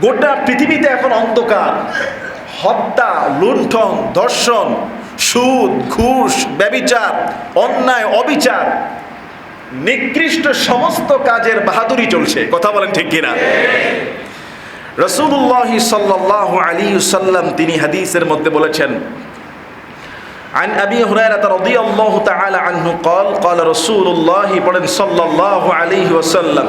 গোটা পৃথিবীতে এখন অন্ধকার হত্যা লুণ্ঠন ধর্ষণ সুদ ঘুষ ব্যবিচার অন্যায় অবিচার নিকৃষ্ট সমস্ত কাজের বাহাদুরি চলছে কথা বলেন ঠিক কিনা রসুল্লাহ সাল্লাহ আলী সাল্লাম তিনি হাদিসের মধ্যে বলেছেন عن أبي هريرة رضي الله تعالى عنه قال قال رسول الله صلى الله عليه وسلم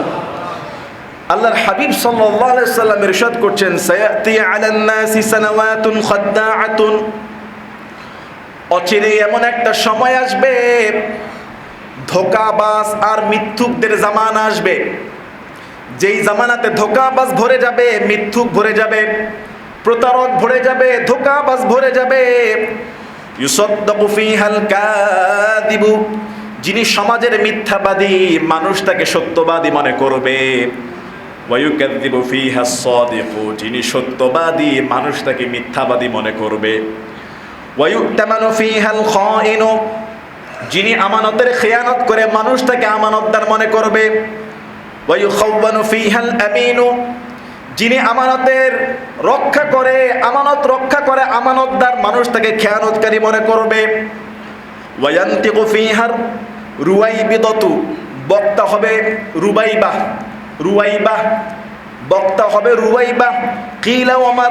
আল্লাহর হাবিব সাল্লাল্লাহু আলাইহি সাল্লাম ইরশাদ করছেন, সায়াতি আলান নাসি সানাওয়াতুন খাদ্দাআতুন। অচিরে এমন একটা সময় আসবে, ধোকাবাজ আর মিথ্যুকদের জামানা আসবে। যেই জামানাতে ধোকাবাজ ভরে যাবে, মিথ্যুক ভরে যাবে, প্রতারক ভরে যাবে, ধোকাবাজ ভরে যাবে। যিনি সমাজের মিথ্যাবাদী, মানুষ তাকে সত্যবাদী মনে করবে। ওয়ায়ুকাযিবু ফিহা সাদিকু যিনি সত্যবাদী, মানুষ তাকে মিথ্যাবাদী মনে করবে। ওয়ায়ুতামানু ফিহাল খাইনু, যিনি আমানতের খেয়ানত করে মানুষ তাকে আমানতদার মনে করবে। ওয়ায়ুখাওয়ানু ফিহাল আমিনু, যিনি আমানতের রক্ষা করে, আমানত রক্ষা করে আমানতদার মানুষ তাকে খেয়ানতকারী মনে করবে। ওয়ায়ান্তিকু ফিহার রুয়াইবিদতু বক্তা হবে রুবাইবা। রুয়াইবা, বক্তা হবে রুয়াইবা। কিলাও আমার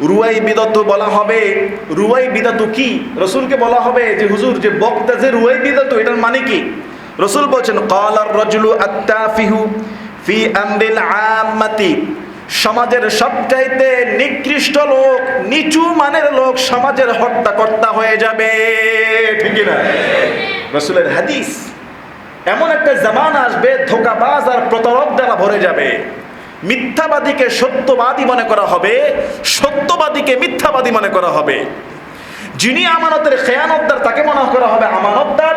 রুয়াই বিদত বলা হবে। রুয়াই বিদাতু কি? রসুলকে বলা হবে যে, হুজুর, যে বক্তা, যে রুয়াই বিদাতু এটার মানে কি? রসুল বলছেন, কালার রজুলু আত্তাফিহু ফি আমরিল আম্মাতি। সমাজের সবচাইতে নিকৃষ্ট লোক, নিচু মানের লোক সমাজের হত্যাকর্তা হয়ে যাবে। ঠিক না রসুলের হাদিস। এমন একটা জামান আসবে, ধোকাবাজ আর প্রতারক দ্বারা ভরে যাবে। মিথ্যাবাদীকে সত্যবাদী মনে করা হবে, সত্যবাদীকে মিথ্যাবাদী মনে করা হবে। যিনি আমানতের খেয়ানতদার, তাকে মনে করা হবে আমানতদার।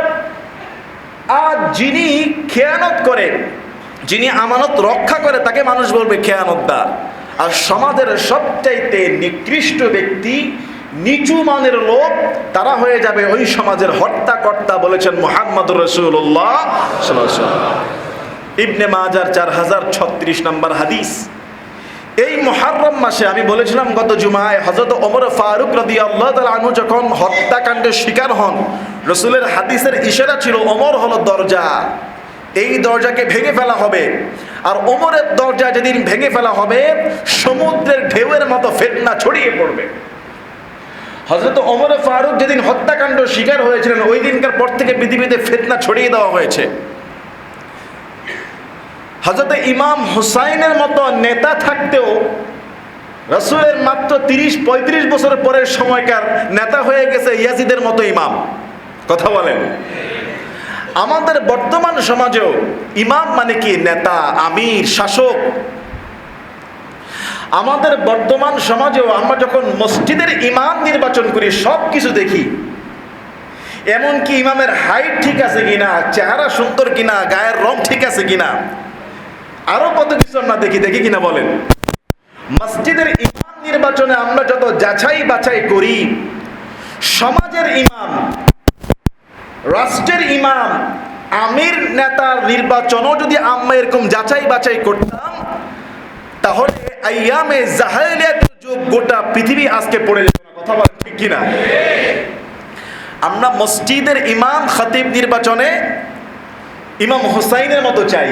আর যিনি খেয়ানত করে, যিনি আমানত রক্ষা করে, তাকে মানুষ বলবে খেয়ানতদার। আর সমাজের সবচাইতে নিকৃষ্ট ব্যক্তি নিচু মানের লোক, তারা হয়ে যাবে ওই সমাজের হত্যাকর্তা বলেছেন মোহাম্মদ রসুল্লাহ ইবনে মাজার চার হাজার ছত্রিশ নম্বর হাদিস। এই মহারম মাসে আমি বলেছিলাম গত জুমায় হজরত ওমর ফারুক রদি আল্লাহ আনু যখন হত্যাকাণ্ডের শিকার হন, রসুলের হাদিসের ইশারা ছিল ওমর হলো দরজা। এই দরজাকে ভেঙে ফেলা হবে। আর ওমরের দরজা যেদিন ভেঙে ফেলা হবে, সমুদ্রের ঢেউয়ের মতো ফেতনা ছড়িয়ে পড়বে। হজরত ওমর ফারুক যেদিন হত্যাকাণ্ড শিকার হয়েছিলেন, ওই দিনকার পর থেকে পৃথিবীতে ফেতনা ছড়িয়ে দেওয়া হয়েছে। হজরত ইমাম হুসাইনের মতো নেতা থাকতেও রসুলের মাত্র তিরিশ, পঁয়ত্রিশ বছরের পরের সময়কার নেতা হয়ে গেছে ইয়াজিদের মতো ইমাম। কথা বলেন। আমাদের বর্তমান সমাজেও ইমাম মানে কি? নেতা, আমির, শাসক। আমাদের বর্তমান সমাজেও আমরা যখন মসজিদের ইমাম নির্বাচন করি সব কিছু দেখি। এমনকি ইমামের হাইট ঠিক আছে কিনা, চেহারা সুন্দর কিনা, গায়ের রং ঠিক আছে কিনা, আরও কত কিছু আমরা দেখি দেখি কিনা বলেন। মসজিদের ইমাম নির্বাচনে আমরা যত যাচাই বাছাই করি, সমাজের ইমাম, রাষ্ট্রের ইমাম, আমির নেতার নির্বাচনও যদি আমরা এরকম যাচাই বাছাই করতাম, তাহলে আইয়ামে জাহালিয়াতের যুগ গোটা পৃথিবী আজকে পড়ে না। কথা বলেন ঠিক কিনা? আমরা মসজিদের ইমাম, খতিব নির্বাচনে ইমাম হুসাইনের মতো চাই।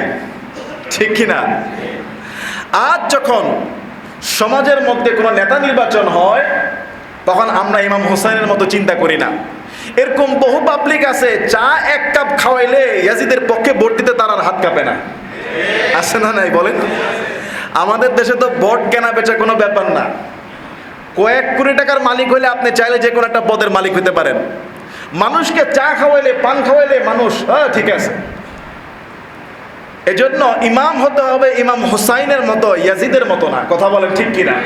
ঠিক কিনা? আজ যখন সমাজের মধ্যে কোনো নেতা নির্বাচন হয়, তখন আমরা ইমাম হুসাইনের মতো চিন্তা করি না। এরকম বহু পাবলিক আছে, চা এক কাপ খাওয়াইলে ইয়াজিদের পক্ষে ভোট দিতে তার আর হাত কাঁপে না। আছে না নাই বলেন? আমাদের দেশে তো ভোট কেনা বেচা কোনো ব্যাপার না। কয়েক কোটি টাকার মালিক হলে আপনি চাইলে যে কোনো একটা পদের মালিক হতে পারেন। মানুষকে চা খাওয়াইলে, পান খাওয়াইলে মানুষ হ্যাঁ ঠিক আছে। এজন্য ইমাম হতে হবে ইমাম হোসাইনের মতো, ইয়াজিদের মতো না। কথা বলেন ঠিক কিনা?